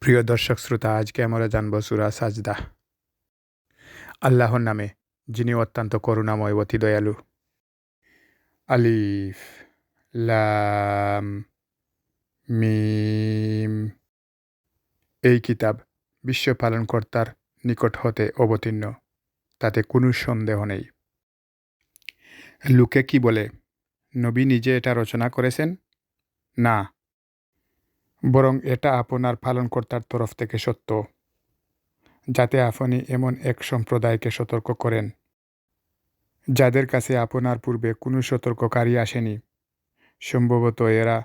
প্রিয় দর্শক শ্রোতা, আজকে আমরা জানব সুরা সাজদা। আল্লাহর নামে, যিনি অত্যন্ত করুণাময়, অতি দয়ালু। আলিফ, লাম, মিম। এই কিতাব বিশ্ব পালনকর্তার নিকট হতে অবতীর্ণ, তাতে কোনো সন্দেহ নেই। লোকে কি বলে, নবী নিজে এটা রচনা করেছেন? না বরং এটা আপনার পালনকর্তার তরফ থেকে সত্য, যাতে আপনি এমন এক সম্প্রদায়কে সতর্ক করেন, যাদের কাছে আপনার পূর্বে কোনো সতর্ককারী আসেনি। সম্ভবত এরা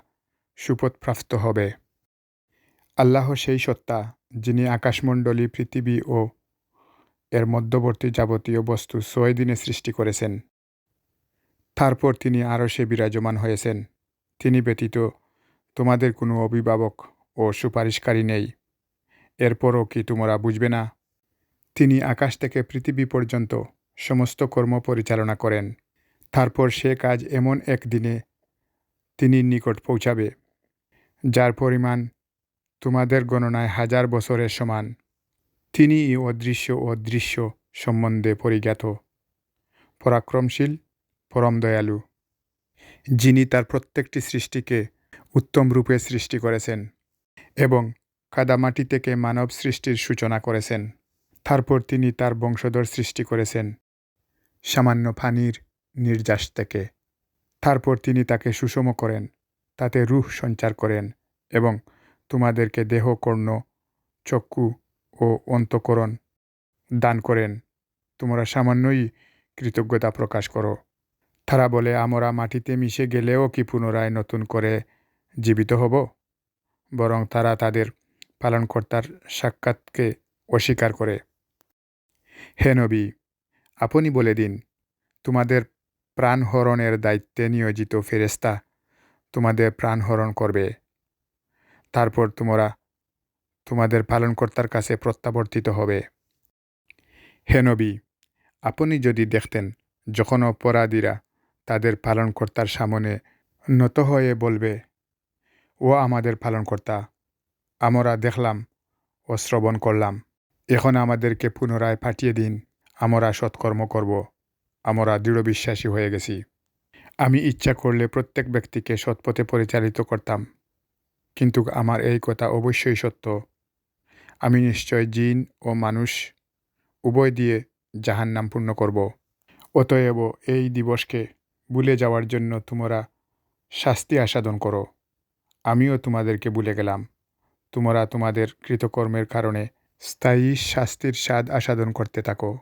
সুপথপ্রাপ্ত হবে। আল্লাহ সেই সত্তা, যিনি আকাশমণ্ডলী, পৃথিবী ও এর মধ্যবর্তী যাবতীয় বস্তু ছয় দিনে সৃষ্টি করেছেন। তারপর তিনি আরও সে বিরাজমান হয়েছেন। তিনি ব্যতীত তোমাদের কোনো অভিভাবক ও সুপারিশকারী নেই। এরপরও কি তোমরা বুঝবে না? তিনি আকাশ থেকে পৃথিবী পর্যন্ত সমস্ত কর্ম পরিচালনা করেন। তারপর সে কাজ এমন এক দিনে তিনি নিকট পৌঁছাবে, যার পরিমাণ তোমাদের গণনায় হাজার বছরের সমান। তিনি অদৃশ্য ও দৃশ্য সম্বন্ধে পরিজ্ঞাত, পরাক্রমশীল, পরম দয়ালু। যিনি তার প্রত্যেকটি সৃষ্টিকে উত্তম রূপে সৃষ্টি করেছেন এবং কাদামাটি থেকে মানব সৃষ্টির সূচনা করেছেন। তারপর তিনি তার বংশধর সৃষ্টি করেছেন সামান্য ফানির নির্যাস থেকে। তারপর তিনি তাকে সুষম করেন, তাতে রুহ সঞ্চার করেন এবং তোমাদেরকে দেহ, কর্ণ, চক্ষু ও অন্তকরণ দান করেন। তোমরা সামান্যই কৃতজ্ঞতা প্রকাশ করো। তারা বলে, আমরা মাটিতে মিশে গেলেও কি পুনরায় নতুন করে জীবিত হব, বরং তারা তাদের পালনকর্তার সাক্ষাৎকে অস্বীকার করে। হে নবী, আপনি বলে দিন, তোমাদের প্রাণহরণের দায়িত্বে নিয়োজিত ফেরেস্তা তোমাদের প্রাণহরণ করবে। তারপর তোমরা তোমাদের পালনকর্তার কাছে প্রত্যাবর্তিত হবে। হে নবী, আপনি যদি দেখতেন যখন অপরাধীরা তাদের পালনকর্তার সামনে নত হয়ে বলবে ও আমাদের পালনকর্তা। আমরা দেখলাম ও শ্রবণ করলাম। এখন আমাদেরকে পুনরায় পাঠিয়ে দিন। আমরা সৎকর্ম করব। আমরা দৃঢ় বিশ্বাসী হয়ে গেছি। আমি ইচ্ছা করলে প্রত্যেক ব্যক্তিকে সৎপথে পরিচালিত করতাম। কিন্তু আমার এই কথা অবশ্যই সত্য। আমি নিশ্চয় জিন ও মানুষ উভয় দিয়ে জাহান নাম পূর্ণ করব। অতএব এই দিবসকে ভুলে যাওয়ার জন্য তোমরা শাস্তি আসাদন করো। আমিও তোমাদেরকে ভুলে গেলাম। তোমরা তোমাদের কৃতকর্মের কারণে স্থায়ী শাস্তির স্বাদ আসাদন করতে থাকো।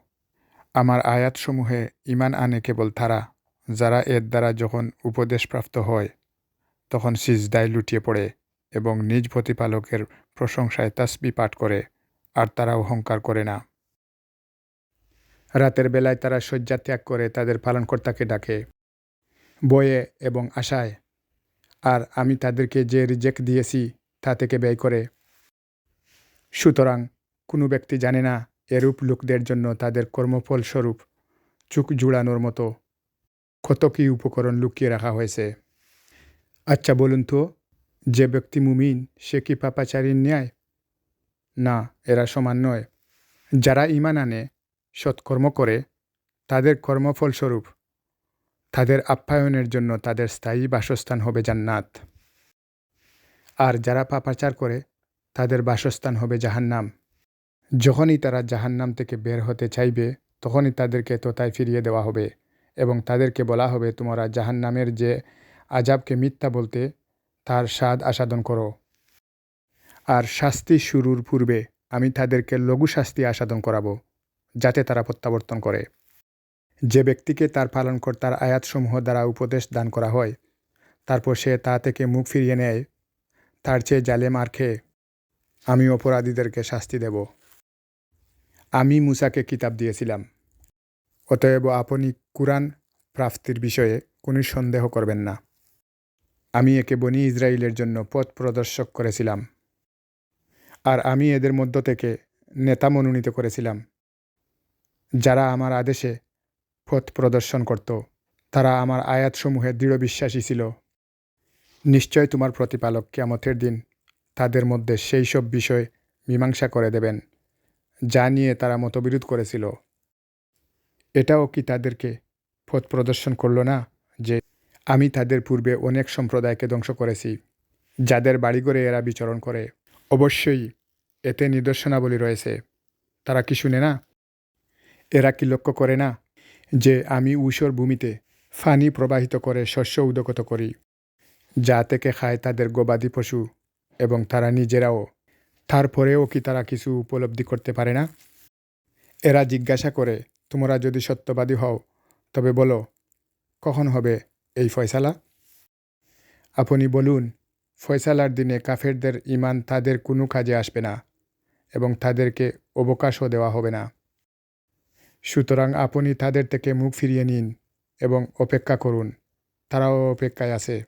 আমার আয়াতসমূহে ইমান আনে কেবল তারা, যারা এর দ্বারা যখন উপদেশপ্রাপ্ত হয়, তখন সিজদায় লুটিয়ে পড়ে এবং নিজ প্রতিপালকের প্রশংসায় তাসবি পাঠ করে, আর তারা অহংকার করে না। রাতের বেলায় তারা শয্যা ত্যাগ করে তাদের পালনকর্তাকে ডাকে। বয়ে এবং আশায় আর আমি তাদেরকে যে রিজেক্ট দিয়েছি তা থেকে ব্যয় করে। সুতরাং কোনো ব্যক্তি জানে না এরূপ লোকদের জন্য তাদের কর্মফল স্বরূপ চুক জুড়ানোর মতো কত কী উপকরণ লুকিয়ে রাখা হয়েছে। আচ্ছা বলুন তো, যে ব্যক্তি মুমিন, সে কি পাপাচারীর ন্যায়? না, এরা সমান নয়। যারা ইমান আনে, সৎকর্ম করে, তাদের কর্মফল স্বরূপ তাদের আপ্যায়নের জন্য তাদের স্থায়ী বাসস্থান হবে জান্নাত। আর যারা পাপাচার করে, তাদের বাসস্থান হবে জাহান্নাম। যখনই তারা জাহান্নাম থেকে বের হতে চাইবে, তখনই তাদেরকে তোতায় ফিরিয়ে দেওয়া হবে এবং তাদেরকে বলা হবে, তোমরা জাহান্নামের যে আজাবকে মিথ্যা বলতে, তার স্বাদ আসাদন করো। আর শাস্তি শুরুর পূর্বে আমি তাদেরকে লঘু শাস্তি আসাদন করাবো, যাতে তারা প্রত্যাবর্তন করে। যে ব্যক্তিকে তার পালনকর্তার আয়াতসমূহ দ্বারা উপদেশ দান করা হয়, তারপর সে তা থেকে মুখ ফিরিয়ে নেয়, তার চেয়ে জালে মার খেয়ে আমি অপরাধীদেরকে শাস্তি দেব। আমি মুসাকে কিতাব দিয়েছিলাম। অতএব আপনি কুরআন প্রাপ্তির বিষয়ে কোনো সন্দেহ করবেন না। আমি একে বনি ইসরায়েলের জন্য পথ প্রদর্শক করেছিলাম। আর আমি এদের মধ্য থেকে নেতা মনোনীত করেছিলাম। যারা আমার আদেশে পথ প্রদর্শন করত। তারা আমার আয়াতসমূহে দৃঢ় বিশ্বাসী ছিল। নিশ্চয় তোমার প্রতিপালক কিয়ামতের দিন তাদের মধ্যে সেই সব বিষয় মীমাংসা করে দেবেন, যা নিয়ে তারা মতবিরোধ করেছিল। এটাও কি তাদেরকে পথ প্রদর্শন করল না যে আমি তাদের পূর্বে অনেক সম্প্রদায়কে ধ্বংস করেছি, যাদের বাড়িঘরে এরা বিচরণ করে? অবশ্যই এতে নিদর্শনাবলী রয়েছে। তারা কি শুনে না? এরা কি লক্ষ্য করে না? যে আমি ঊষর ভূমিতে ফানি প্রবাহিত করে শস্য উদগত করি, যা থেকে খায় তাদের গবাদি পশু এবং তারা নিজেরাও। তারপরেও কি তারা কিছু উপলব্ধি করতে পারে না? এরা জিজ্ঞাসা করে, তোমরা যদি সত্যবাদী হও, তবে বলো, কখন হবে এই ফয়সালা? আপনি বলুন, ফয়সালার দিনে কাফেরদের ইমান তাদের কোনো কাজে আসবে না এবং তাদেরকে অবকাশও দেওয়া হবে না। সুতরাং আপনি তাদের থেকে মুখ ফিরিয়ে নিন এবং অপেক্ষা করুন। তারাও অপেক্ষায় আছে।